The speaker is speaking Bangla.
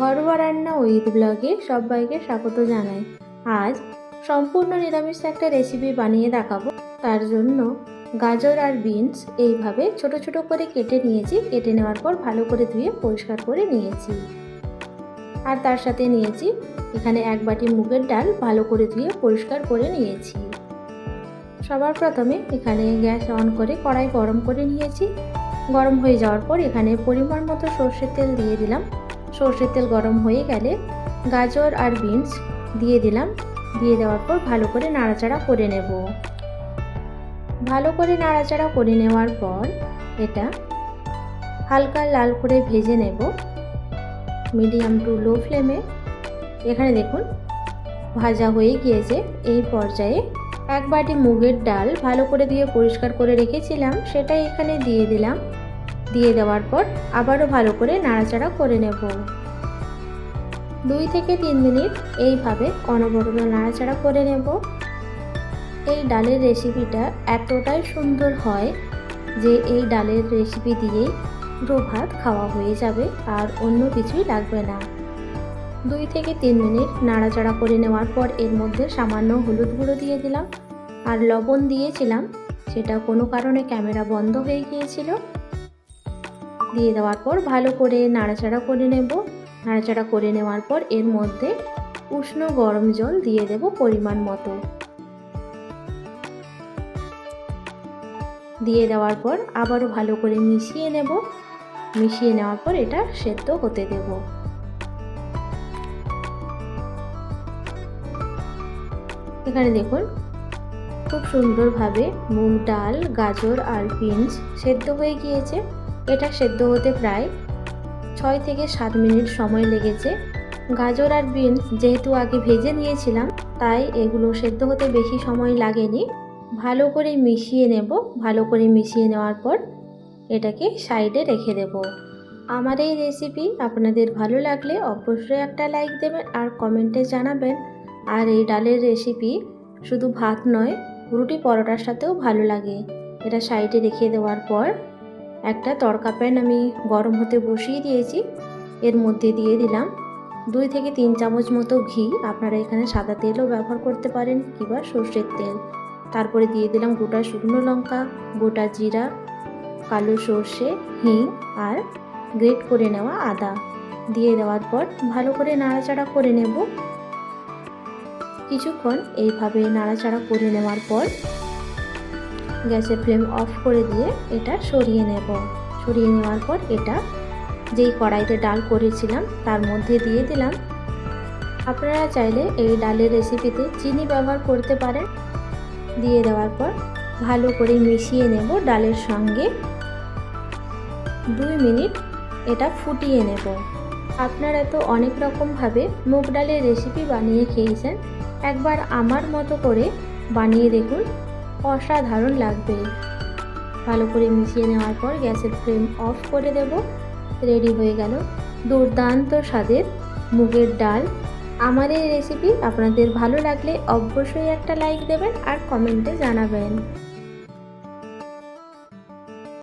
ঘরোয়া রান্না উইথ ব্লগে সবাইকে স্বাগত জানাই। আজ সম্পূর্ণ নিরামিষ একটা রেসিপি বানিয়ে দেখাবো। তার জন্য গাজর আর বিনস এইভাবে ছোট ছোট করে কেটে নিয়েছি। কেটে নেওয়ার পর ভালো করে ধুয়ে পরিষ্কার করে নিয়েছি। আর তার সাথে নিয়েছি এখানে এক বাটি মুগের ডাল, ভালো করে ধুয়ে পরিষ্কার করে নিয়েছি। সবার প্রথমে এখানে গ্যাস অন করে কড়াই গরম করে নিয়েছি। গরম হয়ে যাওয়ার পর এখানে পরিমাণ মতো সর্ষের তেল দিয়ে দিলাম। সর্ষের তেল গরম হয়ে গেলে গাজর আর বিনস দিয়ে দিলাম। দিয়ে দেওয়ার পর ভালো করে নাড়াচাড়া করে নেব। ভালো করে নাড়াচাড়া করে নেওয়ার পর এটা হালকা লাল করে ভেজে নেব। মিডিয়াম টু লো ফ্লেমে। এখানে দেখুন, ভাজা হয়ে গিয়েছে। এই পর্যায়ে এক বাটি মুগের ডাল ভালো করে দিয়ে পরিষ্কার করে রেখেছিলাম। সেটা এখানে দিয়ে দিলাম। দিয়ে দেওয়ার পর আবারও ভালো করে নাড়াচাড়া করে নেব। দুই থেকে তিন মিনিট এইভাবে অনবরত নাড়াচাড়া করে নেব। এই ডালের রেসিপিটা এতটাই সুন্দর হয় যে এই ডালের রেসিপি দিয়েই পুরো ভাত খাওয়া হয়ে যাবে আর অন্য কিছুই লাগবে না। দুই থেকে তিন মিনিট নাড়াচাড়া করে নেওয়ার পর এর মধ্যে সামান্য হলুদ গুঁড়ো দিয়ে দিলাম। আর লবণ দিয়েছিলাম, সেটা কোনো কারণে ক্যামেরা বন্ধ হয়ে গিয়েছিল। দিয়ে দেওয়ার পর ভালো করে নাড়াচাড়া করে নেব। নাড়াচাড়া করে নেওয়ার পর এর মধ্যে উষ্ণ গরম জল দিয়ে দেব পরিমাণ মতো। দিয়ে দেওয়ার পর আবারও ভালো করে মিশিয়ে নেব। মিশিয়ে নেওয়ার পর এটা সেদ্ধ হতে দেব। এখানে দেখুন, খুব সুন্দরভাবে মুগ ডাল, গাজর আর বিনস সেদ্ধ হয়ে গিয়েছে। এটা সেদ্ধ হতে প্রায় ছয় থেকে সাত মিনিট সময় লেগেছে। গাজর আর বিনস যেহেতু আগে ভেজে নিয়েছিলাম, তাই এগুলো সেদ্ধ হতে বেশি সময় লাগেনি। ভালো করে মিশিয়ে নেব। ভালো করে মিশিয়ে নেওয়ার পর এটাকে সাইডে রেখে দেব। আমার এই রেসিপি আপনাদের ভালো লাগলে অবশ্যই একটা লাইক দেবেন আর কমেন্টে জানাবেন। আর এই ডালের রেসিপি শুধু ভাত নয়, রুটি পরোটার সাথেও ভালো লাগে। এটা সাইডে রেখে দেওয়ার পর একটা তড়কা প্যান আমি গরম হতে বসিয়ে দিয়েছি। এর মধ্যে দিয়ে দিলাম দুই থেকে তিন চামচ মতো ঘি। আপনারা এখানে সাদা তেলও ব্যবহার করতে পারেন কিংবা সর্ষের তেল। তারপরে দিয়ে দিলাম গোটা শুকনো লঙ্কা, গোটা জিরা, কালো সর্ষে, হিং আর গ্রেট করে নেওয়া আদা। দিয়ে দেওয়ার পর ভালো করে নাড়াচাড়া করে নেব। কিছুক্ষণ এইভাবে নাড়াচাড়া করে নেওয়ার পর গ্যাসের ফ্লেম অফ করে দিয়ে এটা সরিয়ে নেব। সরিয়ে নেওয়ার পর এটা যেই কড়াইতে ডাল করেছিলাম, তার মধ্যে দিয়ে দিলাম। আপনারা চাইলে এই ডালের রেসিপিতে চিনি ব্যবহার করতে পারেন। দিয়ে দেওয়ার পর ভালো করে মিশিয়ে নেব ডালের সঙ্গে। দুই মিনিট এটা ফুটিয়ে নেব। আপনারা তো অনেক রকমভাবে মুগ ডালের রেসিপি বানিয়ে খেয়েছেন। একবার আমার মতো করে বানিয়ে দেখুন। অসাধারণ লাগবে। ভালো করে মিশিয়ে নেওয়ার পর গ্যাসের ফ্লেম অফ করে দেব। রেডি হয়ে গেল দুর্দান্ত স্বাদের মুগের ডাল। আমার এই রেসিপি আপনাদের ভালো লাগলে অবশ্যই একটা লাইক দেবেন আর কমেন্টে জানাবেন।